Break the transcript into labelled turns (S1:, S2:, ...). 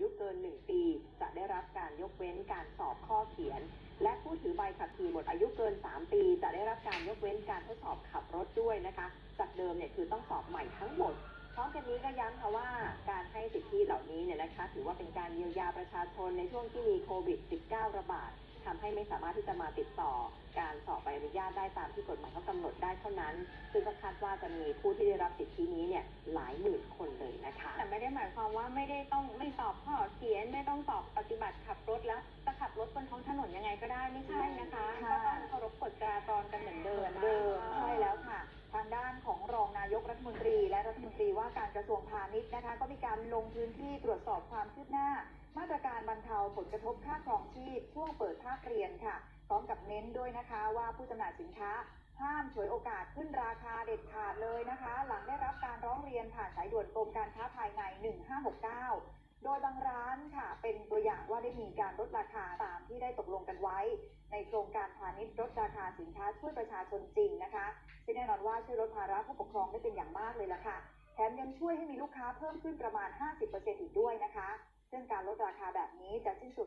S1: ยุเกิน 1 ปี จะได้รับการยกเว้นการสอบข้อเขียน และผู้ถือใบขับขี่หมดอายุเกิน 3 ปี จะได้รับการยกเว้นการทดสอบขับรถด้วยนะคะ จากเดิมเนี่ยคือต้องสอบใหม่ทั้งหมดพร้อมกันนี้ก็ย้ำค่ะว่าการให้สิทธิเหล่านี้เนี่ยนะคะ ถือว่าเป็นการเยียวยาประชาชนในช่วงที่มีโควิด -19 ระบาด ทำให้ไม่สามารถที่จะมาติดต่อการสอบใบอนุญาตได้ตามที่กฎหมายเขากำหนดได้เท่านั้น ซึ่งก็คาดว่าจะมีผู้ที่ได้รับสิทธินี้เนี่ยหลายหมื่นคนเลยนะคะ
S2: แต่ไม่ได้หมายความว่าไม่ได้ต้องไม่สอบข้อเขียนไม่ต้องสอบปฏิบัติขับรถแล้วจะขับรถบนท้องถนนยังไงก็ได้ไม่ใช่นะคะ
S3: ค่ะ
S2: ก็ต้องเคารพกฎจราจรกันเหมือนเดิ
S3: เห
S2: ม
S3: มือนเดิมใช่แล้วค่ะ ทางด้านของรองนายกรัฐมนตรี และรัฐมนตรีว่าการกระทรวงพาณิชย์นะคะ ก็มีการลงพื้นที่ตรวจสอบความคืบหน้า มาตรการบรรเทาผลกระทบค่าครองชีพช่วงเปิดภาค เรียนค่ะ พร้อมกับเน้นด้วยนะคะว่าผู้จำหน่ายสินค้าห้ามฉวยโอกาสขึ้นราคาเด็ดขาดเลยนะคะ หลังได้รับการร้องเรียนผ่านสายด่วนกรมการค้าภายใน 1569 โดยบางร้านค่ะ เป็นตัวอย่างว่าได้มีการลดราคาตามที่ได้ตกลงกันไว้ ในโครงการพาณิชย์ลดราคาสินค้าช่วยประชาชนจริงนะคะซึ่งแน่นอนว่าช่วยลดภาระผู้ปกครองได้เป็นอย่างมากเลยล่ะค่ะ แถมยังช่วยให้มีลูกค้าเพิ่มขึ้นประมาณ 50%อีกด้วยนะคะ ซึ่งการลดราคาแบบนี้จะสิ้นสุด